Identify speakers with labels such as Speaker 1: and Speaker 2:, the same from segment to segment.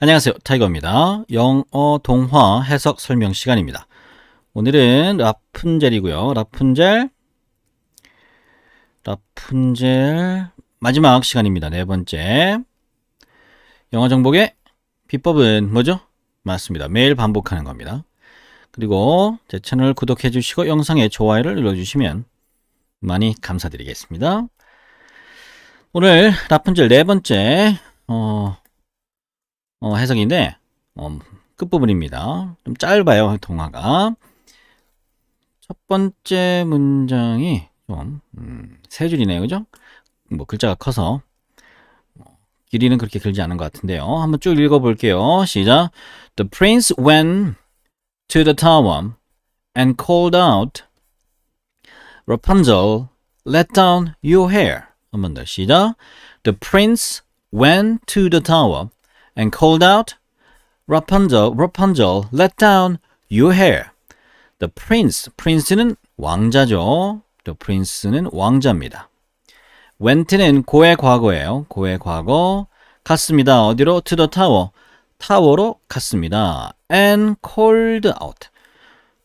Speaker 1: 안녕하세요. 타이거입니다. 영어 동화 해석 설명 시간입니다. 오늘은 라푼젤이고요. 라푼젤, 라푼젤 마지막 시간입니다. 네 번째. 영어 정복의 비법은 뭐죠? 맞습니다. 매일 반복하는 겁니다. 그리고 제 채널 구독해 주시고 영상에 좋아요를 눌러 주시면 많이 감사드리겠습니다. 오늘 라푼젤 네 번째 어, 어, 해석인데 어, 끝부분입니다. 좀 짧아요 동화가. 첫 번째 문장이 좀 음, 세 줄이네요, 그죠? 뭐 글자가 커서 어, 길이는 그렇게 길지 않은 것 같은데요. 한번 쭉 읽어볼게요. 시작. The prince went to the tower and called out, Rapunzel, let down your hair. 한번 더 시작. The prince went to the tower and called out, Rapunzel, Rapunzel, let down your hair. The prince, prince는 왕자죠. The prince는 왕자입니다. went는 고의 과거예요. 고의 과거. 갔습니다. 어디로? To the tower. 타워로 갔습니다. and called out.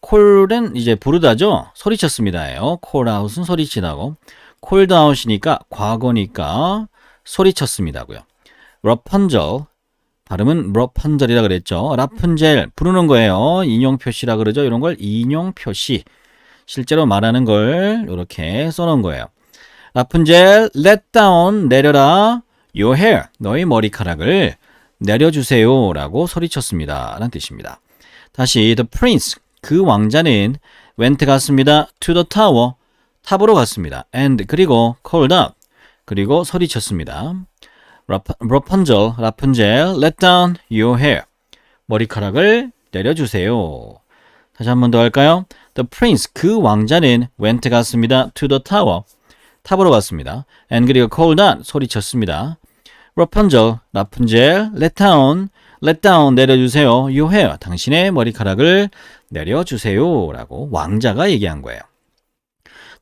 Speaker 1: call은 이제 부르다죠. 소리쳤습니다예요. call out은 소리치다고. called out이니까 과거니까 소리쳤습니다고요. Rapunzel 발음은 러펀젤이라 그랬죠. 라푼젤 부르는 거예요. 인용 표시라 그러죠. 이런 걸 인용 표시. 실제로 말하는 걸 이렇게 써놓은 거예요. 라푼젤, let down 내려라. Your hair 너의 머리카락을 내려주세요라고 소리쳤습니다. 라는 뜻입니다. 다시 the prince 그 왕자는 went 갔습니다. to the tower 탑으로 갔습니다. and 그리고 called up 그리고 소리쳤습니다. 라푼젤, 라푼젤, let down your hair. 머리카락을 내려주세요. 다시 한 번 더 할까요? The prince, 그 왕자는 went 갔습니다. to the tower. 탑으로 갔습니다. and 그리고 called out, 소리쳤습니다. 라푼젤, 라푼젤, let down, let down 내려주세요. your hair, 당신의 머리카락을 내려주세요. 라고 왕자가 얘기한 거예요.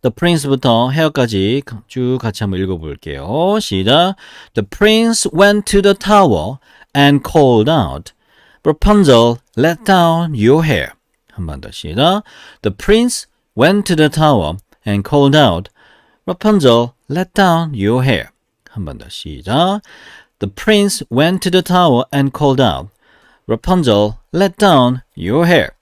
Speaker 1: The Prince부터 헤어까지 쭉 같이 한번 읽어볼게요. 시작. The Prince went to the tower and called out, Rapunzel, let down your hair. 한 번 더 시작. The Prince went to the tower and called out, Rapunzel, let down your hair. 한 번 더 시작. The Prince went to the tower and called out, Rapunzel, let down your hair.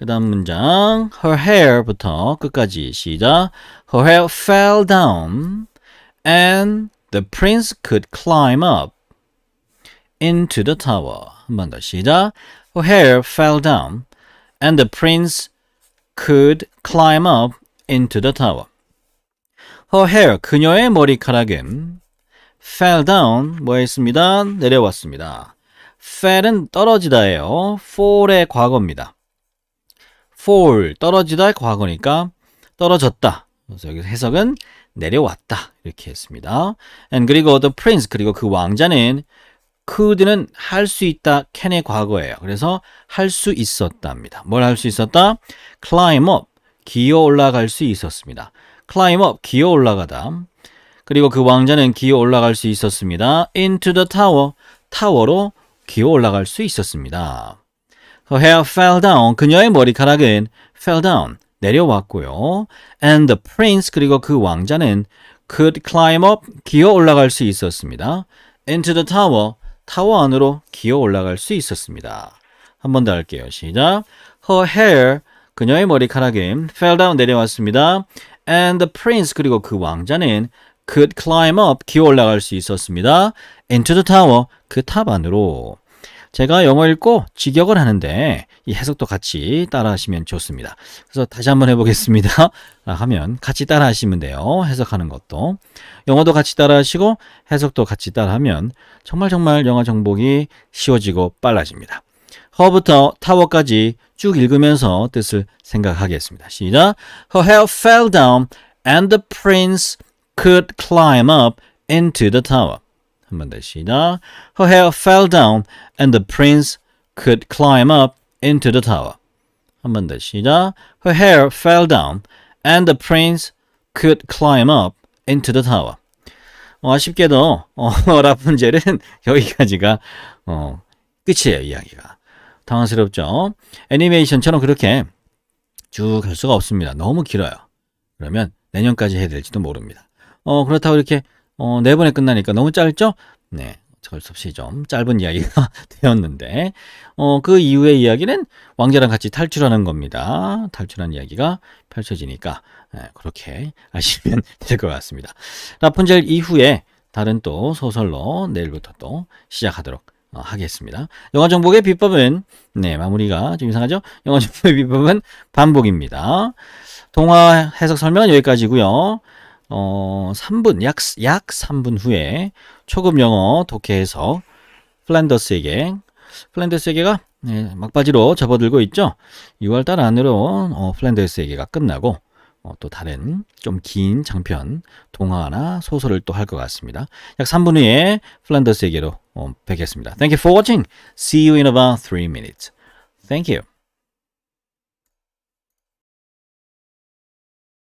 Speaker 1: 그 다음 문장 Her hair부터 끝까지 시작 Her hair fell down and the prince could climb up into the tower 한 번 더 시작 Her hair fell down and the prince could climb up into the tower Her hair 그녀의 머리카락은 fell down 뭐였습니다 내려왔습니다 fell은 떨어지다예요 fall의 과거입니다 fall 떨어지다 과거니까 떨어졌다. 그래서 여기서 해석은 내려왔다 이렇게 했습니다. and 그리고 the prince 그리고 그 왕자는 could는 할 수 있다 can의 과거예요. 그래서 할 수 있었답니다. 뭘 할 수 있었다? climb up 기어 올라갈 수 있었습니다. climb up 기어 올라가다. 그리고 그 왕자는 기어 올라갈 수 있었습니다. into the tower 타워로 기어 올라갈 수 있었습니다. Her hair fell down. 그녀의 머리카락은 fell down. 내려왔고요. And the prince 그리고 그 왕자는 could climb up. 기어 올라갈 수 있었습니다. Into the tower. 타워 안으로 기어 올라갈 수 있었습니다. 한 번 더 할게요. 시작. Her hair. 그녀의 머리카락은 fell down. 내려왔습니다. And the prince 그리고 그 왕자는 could climb up. 기어 올라갈 수 있었습니다. Into the tower. 그 탑 안으로. 제가 영어 읽고 직역을 하는데 이 해석도 같이 따라 하시면 좋습니다. 그래서 다시 한번 해보겠습니다. 하면 같이 따라 하시면 돼요. 해석하는 것도. 영어도 같이 따라 하시고 해석도 같이 따라 하면 정말 정말 영어 정복이 쉬워지고 빨라집니다. 허부터 타워까지 쭉 읽으면서 뜻을 생각하겠습니다. 시작. Her hair fell down and the prince could climb up into the tower. 한 번 더 시작. Her hair fell down and the prince could climb up into the tower. 한 번 더 시작. Her hair fell down and the prince could climb up into the tower. 어, 아쉽게도 어, 라푼젤은 여기까지가 어, 끝이에요, 이야기가. 당황스럽죠? 애니메이션처럼 그렇게 쭉 할 수가 없습니다. 너무 길어요. 그러면 내년까지 해야 될지도 모릅니다. 어, 그렇다고 이렇게 어, 네 번에 끝나니까 너무 짧죠? 네. 어쩔 수 없이 좀 짧은 이야기가 되었는데, 어, 그 이후의 이야기는 왕자랑 같이 탈출하는 겁니다. 탈출한 이야기가 펼쳐지니까, 예, 그렇게 아시면 될 것 같습니다. 라푼젤 이후에 다른 또 소설로 내일부터 또 시작하도록 어, 하겠습니다. 영화 정복의 비법은, 네, 마무리가 좀 이상하죠? 영화 정복의 비법은 반복입니다. 동화 해석 설명은 여기까지고요 어, 3분, 약, 약 3분 후에 초급 영어 독해 해석 플랜더스에게 플랜더스에게가 네, 막바지로 접어들고 있죠. 6월달 안으로 어, 플랜더스에게가 끝나고 어, 또 다른 좀 긴 장편 동화나 소설을 또 할 것 같습니다. 약 3분 후에 플랜더스에게로 어, 뵙겠습니다. Thank you for watching. See you in about 3 minutes. Thank you.